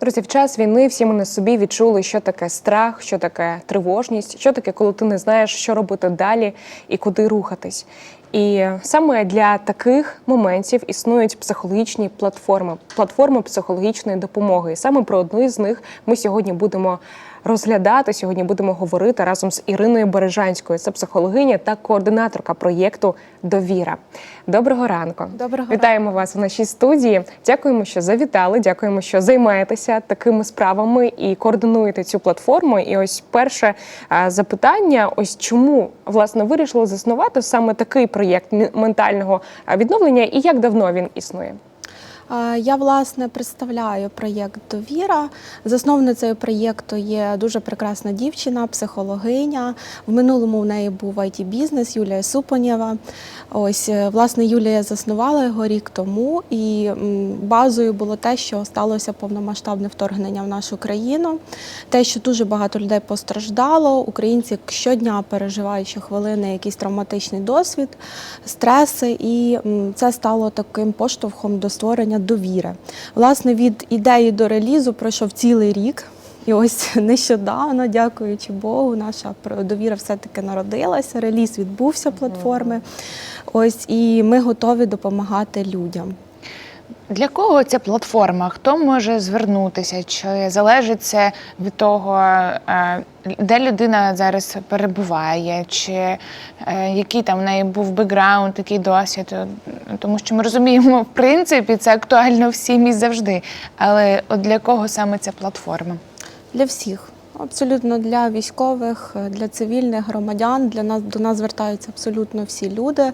Друзі, в час війни всі ми на собі відчули, що таке страх, що таке тривожність, що таке, коли ти не знаєш, що робити далі і куди рухатись. І саме для таких моментів існують психологічні платформи, платформи психологічної допомоги. І саме про одну з них ми сьогодні будемо розглядати. Сьогодні будемо говорити разом з Іриною Бережанською. Це психологиня та координаторка проєкту Довіра. Доброго ранку. Доброго Вітаємо вас у нашій студії. Дякуємо, що завітали. Дякуємо, що займаєтеся такими справами і координуєте цю платформу. І ось перше запитання: ось чому власне вирішили заснувати саме такий проєкт ментального відновлення, і як давно він існує? Я власне представляю проєкт Довіра. Засновницею проєкту є дуже прекрасна дівчина, психологиня. В минулому в неї був it бізнес Юлія Супонєва. Ось е, власне Юлія заснувала його рік тому, і базою було те, що сталося повномасштабне вторгнення в нашу країну. Те, що дуже багато людей постраждало, українці щодня переживають щохвилини якийсь травматичний досвід, стреси, і це стало таким поштовхом до створення довіри. Власне, від ідеї до релізу пройшов цілий рік. І ось нещодавно, дякуючи Богу, наша довіра все-таки народилася. Реліз відбувся платформи. Ось і ми готові допомагати людям. Для кого ця платформа? Хто може звернутися? Чи залежить це від того, е, де людина зараз перебуває, чи е, який там в неї був бекграунд, який досвід? Тому що ми розуміємо, в принципі, це актуально всім і завжди. Але от для кого саме ця платформа? Для всіх. Абсолютно для військових, е, для цивільних громадян, для нас до нас звертаються абсолютно всі люди.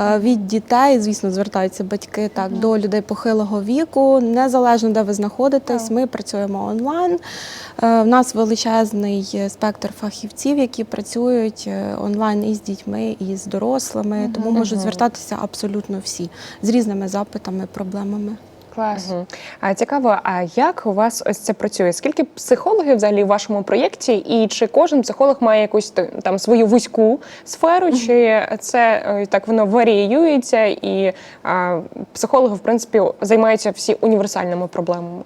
Е, Від дітей, звісно, звертаються батьки так до людей похилого віку. Незалежно де ви знаходитесь, ми працюємо онлайн. Е, В нас величезний е, спектр фахівців, які працюють е, онлайн із дітьми, і з дорослими, тому можуть звертатися абсолютно всі з різними запитами, проблемами. Клас. Угу. А цікаво, а як у вас ось це працює? Скільки психологів взагалі в вашому проєкті? І чи кожен психолог має якусь там свою вузьку сферу, чи це е, так воно варіюється, і а, психологи, в принципі, займаються всі універсальними проблемами?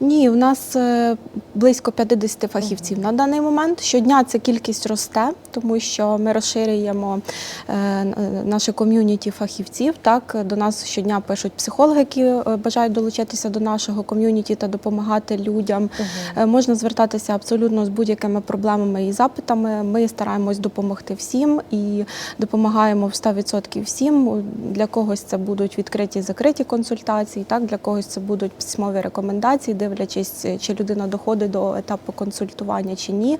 Ні, у нас е, близько 50 фахівців на даний момент. Щодня ця кількість росте, тому що ми розширюємо е, наше ком'юніті фахівців. Так до нас щодня пишуть психологи, які е, бажають долучитися до нашого ком'юніті та допомагати людям. Е, Можна звертатися абсолютно з будь-якими проблемами і запитами. Ми стараємось допомогти всім і допомагаємо в 100% всім. Для когось це будуть відкриті закриті консультації, так для когось це будуть письмові рекомендації, дивлячись, чи людина доходить до етапу консультування чи ні.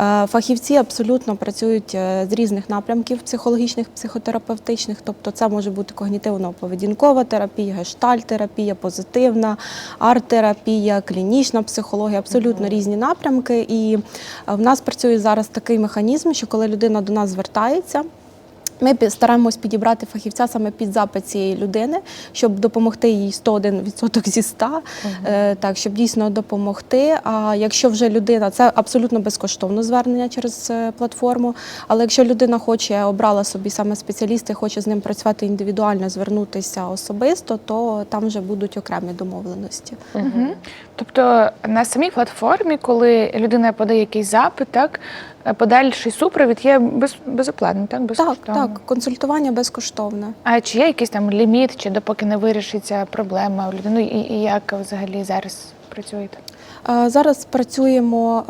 Е, Фахівці абсолютно працюють е, з різних напрямків психологічних, психотерапевтичних, тобто це може бути когнітивно-поведінкова терапія, гештальт-терапія, позитивна, арт-терапія, клінічна психологія, абсолютно різні напрямки. І е, в нас працює зараз такий механізм, що коли людина до нас звертається. Ми стараємось підібрати фахівця саме під запит цієї людини, щоб допомогти їй 101% зі 100, е, так, щоб дійсно допомогти. А якщо вже людина, це абсолютно безкоштовно звернення через е, платформу. Але якщо людина хоче, обрала собі саме спеціаліста хоче з ним працювати індивідуально, звернутися особисто, то там вже будуть окремі домовленості. Угу. Тобто на самій платформі, коли людина подає якийсь запит, так подальший супровід є без, безоплатний, так? Так, Безкоштовно. так, консультування безкоштовне. А чи є якийсь там ліміт, чи допоки не вирішиться проблема у людини? І, і як взагалі зараз працюєте? Зараз працюємо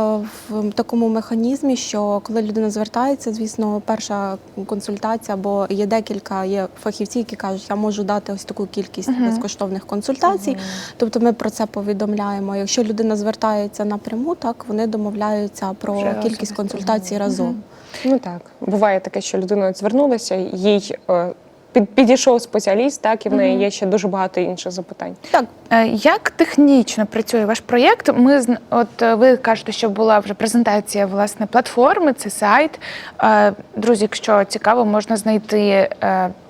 в такому механізмі, що коли людина звертається, звісно, перша консультація, бо є декілька є фахівців, які кажуть, я можу дати ось таку кількість безкоштовних консультацій. Тобто ми про це повідомляємо. Якщо людина звертається напряму, так вони домовляються про Вже кількість консультацій разом. Ну так, буває таке, що людина звернулася, їй е, під, підійшов спеціаліст, так і в неї є ще дуже багато інших запитань. Так, Е, Як технічно працює ваш проєкт? Ми от е, ви кажете, що була вже презентація власне платформи, це сайт. Е, Друзі, якщо цікаво, можна знайти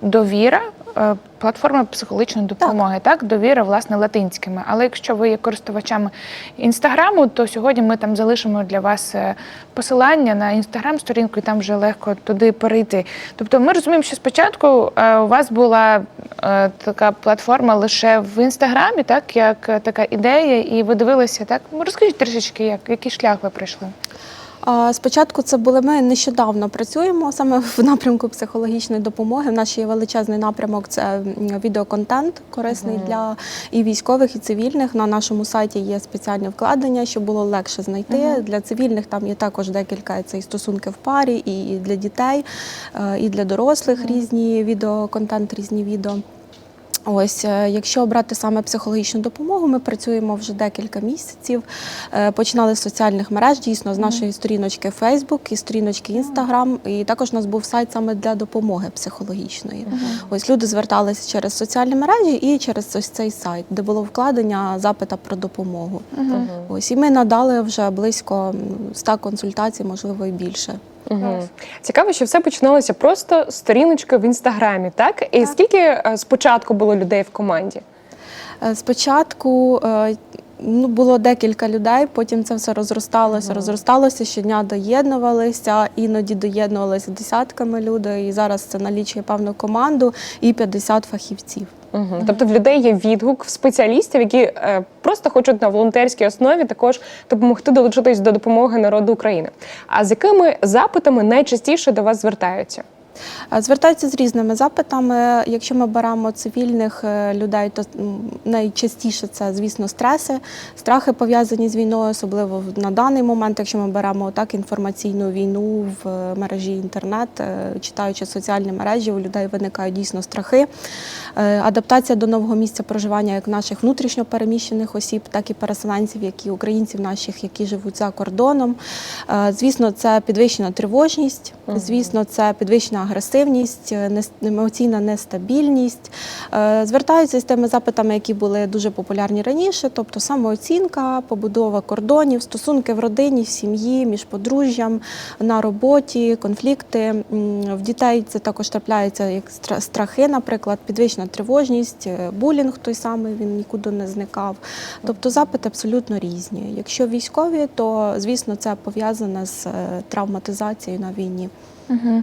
довіра. Е, платформа психологічної допомоги, так. довіра, власне, латинськими. Але якщо ви є користувачами інстаграму, то сьогодні ми там залишимо для вас е, посилання на інстаграм-сторінку, і там вже легко туди перейти. Тобто, ми розуміємо, що спочатку е, у вас була така платформа лише в інстаграмі, так як така ідея, і ви дивилися так. Розкажіть трішечки, як який шлях ви пройшли. Спочатку це були ми нещодавно працюємо саме в напрямку психологічної допомоги. В нас ще є величезний напрямок це відеоконтент, корисний для і військових, і цивільних. На нашому сайті є спеціальне вкладення, щоб було легше знайти. Для цивільних там є також декілька це і стосунки в парі, і для дітей, е, і для дорослих різні відеоконтент, різні відео. Ось, е, якщо брати саме психологічну допомогу, ми працюємо вже декілька місяців. Е, Починали з соціальних мереж, дійсно, з нашої сторіночки Facebook і сторіночки Instagram. І також у нас був сайт саме для допомоги психологічної. Ось люди зверталися через соціальні мережі і через ось цей сайт, де було вкладення запита про допомогу. Ось і ми надали вже близько м, 100 консультацій, можливо, і більше. Угу. Цікаво, що все починалося просто з сторіночки в інстаграмі, так? І скільки е, спочатку було людей в команді? Е, Спочатку е, ну, було декілька людей, потім це все розросталося, розросталося, щодня доєднувалися, іноді доєднувалися десятками людей. І зараз це налічує певну команду і 50 фахівців. Угу. Тобто в людей є відгук в спеціалістів, які е, просто хочуть на волонтерській основі також допомогти долучитись до допомоги народу України. А з якими запитами найчастіше до вас звертаються? Е, Звертаються з різними запитами. Якщо ми беремо цивільних е, людей, то найчастіше це, звісно, стреси, страхи пов'язані з війною, особливо на даний момент, якщо ми беремо так інформаційну війну в е, мережі інтернет, читаючи соціальні мережі, у людей виникають дійсно страхи. Адаптація до нового місця проживання як наших внутрішньо переміщених осіб, так і переселенців, як і українців наших, які живуть за кордоном. Звісно, це підвищена тривожність, звісно, це підвищена агресивність, е, емоційна нестабільність. Е, Звертаються з тими запитами, які були дуже популярні раніше, тобто самооцінка, побудова кордонів, стосунки в родині, в сім'ї, між подружжям, на роботі, конфлікти. В дітей це також трапляються як страхи, наприклад, підвищена тривожність, е, булінг той самий, він нікуди не зникав. Тобто запити абсолютно різні. Якщо військові, то звісно це пов'язане з травматизацією на війні. Угу.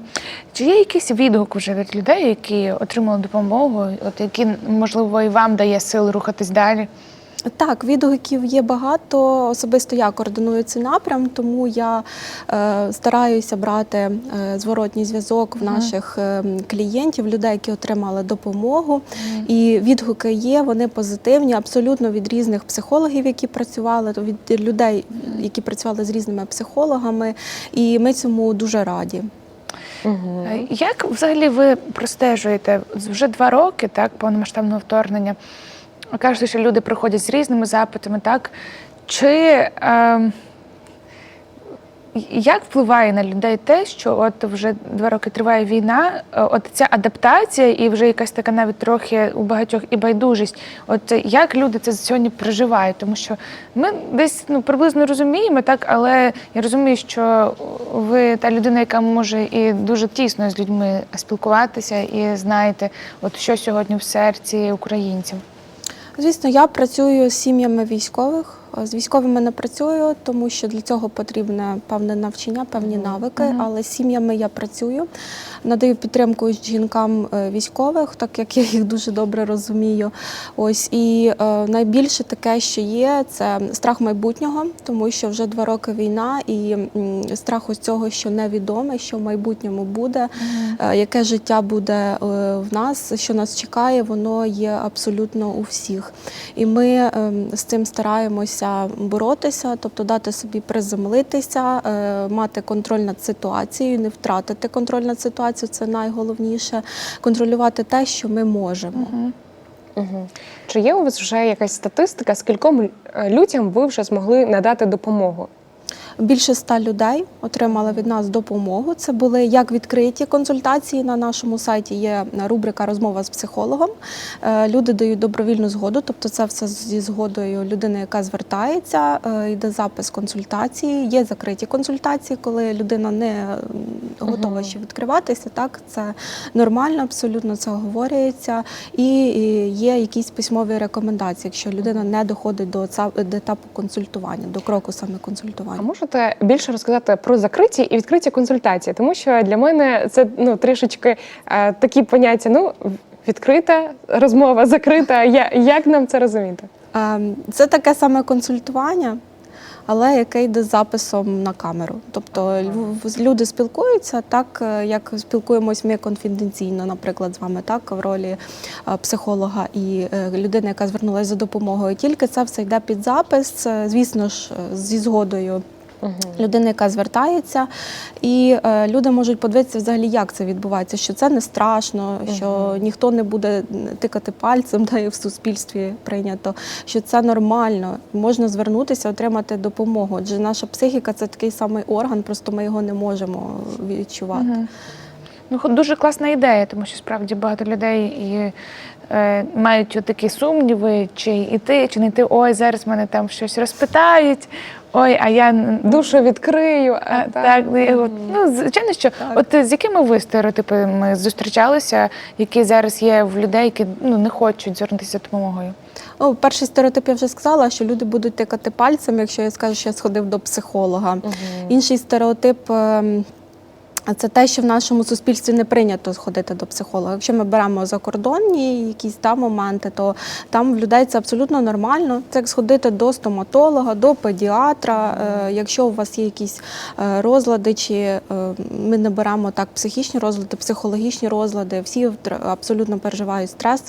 Чи є якийсь відгук вже від людей, які отримали допомогу, от які можливо і вам дає сил рухатись далі? Так, відгуків є багато. Особисто я координую цей напрям, тому я е, стараюся брати е, зворотній зв'язок в наших е, клієнтів, людей, які отримали допомогу. І відгуки є, вони позитивні, абсолютно від різних психологів, які працювали, від людей, які працювали з різними психологами. І ми цьому дуже раді. Е, Як взагалі ви простежуєте вже два роки, так, повномасштабного вторгнення? Кажете, що люди приходять з різними запитами, так? Чи е, як впливає на людей те, що от вже два роки триває війна, е, от ця адаптація і вже якась така навіть трохи у багатьох і байдужість? От як люди це сьогодні проживають? Тому що ми десь ну приблизно розуміємо, так, але я розумію, що ви та людина, яка може і дуже тісно з людьми спілкуватися, і знаєте, от що сьогодні в серці українців. Звісно, я працюю з сім'ями військових. З військовими не працюю, тому що для цього потрібне певне навчання, певні навики. Але з сім'ями я працюю, надаю підтримку жінкам е, військових, так як я їх дуже добре розумію. Ось і е, найбільше таке, що є, це страх майбутнього, тому що вже два роки війна, і страх ось цього, що невідоме, що в майбутньому буде, е, яке життя буде е, в нас, що нас чекає, воно є абсолютно у всіх. І ми ем, з цим стараємося боротися, тобто дати собі приземлитися, е, мати контроль над ситуацією, не втратити контроль над ситуацією це найголовніше. Контролювати те, що ми можемо. Угу. Чи є у вас вже якась статистика, скільком е, людям ви вже змогли надати допомогу? Більше ста людей отримали від нас допомогу. Це були як відкриті консультації на нашому сайті. Є рубрика Розмова з психологом. Е, Люди дають добровільну згоду, тобто це все зі згодою людини, яка звертається. Е, Йде запис консультації. Є закриті консультації, коли людина не готова ще відкриватися. Так, це нормально, абсолютно це говориться. І є якісь письмові рекомендації, якщо людина не доходить до етапу консультування, до кроку саме А консультування. Можете більше розказати про закриті і відкриті консультації? Тому що для мене це ну трішечки е, такі поняття. Ну відкрита розмова, закрита. Я, як нам це розуміти? Ем, Це таке саме консультування, але яке йде з записом на камеру. Тобто лю- люди спілкуються так, е, як спілкуємось ми конфіденційно, наприклад, з вами, так, в ролі е, психолога і е, людини, яка звернулася за допомогою. Тільки це все йде під запис, е, звісно ж, е, зі згодою Угу. людини, яка звертається, і е, люди можуть подивитися взагалі, як це відбувається, що це не страшно, що ніхто не буде тикати пальцем, та і в суспільстві прийнято, що це нормально, можна звернутися, отримати допомогу. Адже наша психіка це такий самий орган, просто ми його не можемо відчувати. Мгм. Ну, дуже класна ідея, тому що справді багато людей і, е, мають такі сумніви, чи йти, чи не йти. Ой, зараз мене там щось розпитають. Ой, а я Душу відкрию. А, так, так, і от, ну звичайно, що от е, з якими ви стереотипами зустрічалися, які зараз є в людей, які ну не хочуть звернутися допомогою? Ну, перший стереотип я вже сказала, що люди будуть тикати пальцем, якщо я скажу, що я сходив до психолога. Інший стереотип. Це те, що в нашому суспільстві не прийнято сходити до психолога. Якщо ми беремо закордонні якісь там моменти, то там в людей це абсолютно нормально. Це як сходити до стоматолога, до педіатра. Е, Якщо у вас є якісь е, розлади, чи е, ми не беремо так психічні розлади, психологічні розлади, всі абсолютно переживають стрес.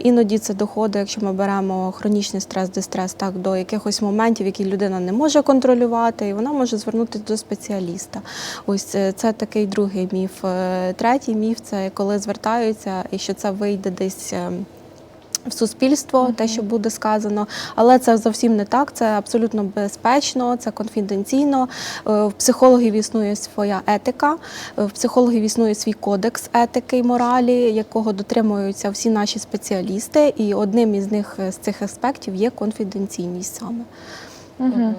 Іноді це доходить, якщо ми беремо хронічний стрес, дистрес, так до якихось моментів, які людина не може контролювати, і вона може звернутися до спеціаліста. Ось це такий другий міф. Е, Третій міф це коли звертаються, і що це вийде десь. е, В суспільство, те, що буде сказано, але це зовсім не так. Це абсолютно безпечно, це конфіденційно. Е, В психологів існує своя етика, в психологів існує свій кодекс етики і моралі, якого дотримуються всі наші спеціалісти, і одним із них з цих аспектів є конфіденційність саме. Угу.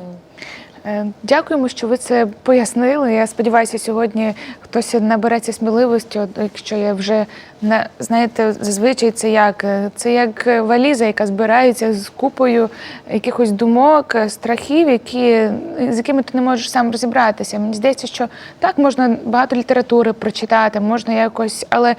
Дякуємо, що ви це пояснили. Я сподіваюся, сьогодні хтось набереться сміливості, якщо я вже не знаєте, зазвичай це як Е, це як валіза, яка збирається з купою якихось думок, е, страхів, які з якими ти не можеш сам розібратися. Мені здається, що так можна багато літератури прочитати, можна якось, але.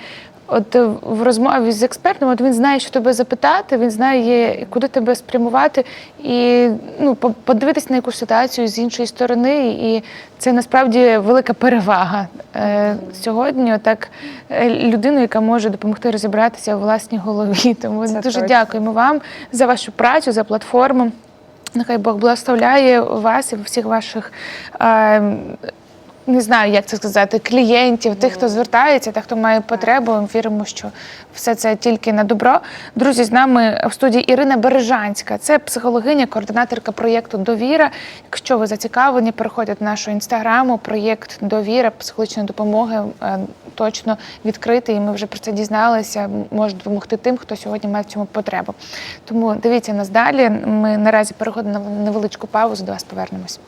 От е, в розмові з експертом, от він знає, що тебе запитати, він знає, куди тебе спрямувати, і ну, подивитись на якусь ситуацію з іншої сторони. І це насправді велика перевага е, сьогодні. Так людину, яка може допомогти розібратися у власній голові. Тому Це дуже точно. дякуємо вам за вашу працю, за платформу. Нехай Бог благословляє вас і всіх ваших. Е, не знаю, як це сказати, клієнтів, тих, хто звертається, тих, хто має потребу. Ми віримо, що все це тільки на добро. Друзі, з нами в студії Ірина Бережанська. Це психологиня, координаторка проєкту Довіра. Якщо ви зацікавлені, переходьте на нашу інстаграму. Проєкт Довіра психологічної допомоги е, точно відкритий. І ми вже про це дізналися. Може допомогти тим, хто сьогодні має в цьому потребу. Тому дивіться нас далі. Ми наразі переходимо на невеличку паузу. До вас повернемось.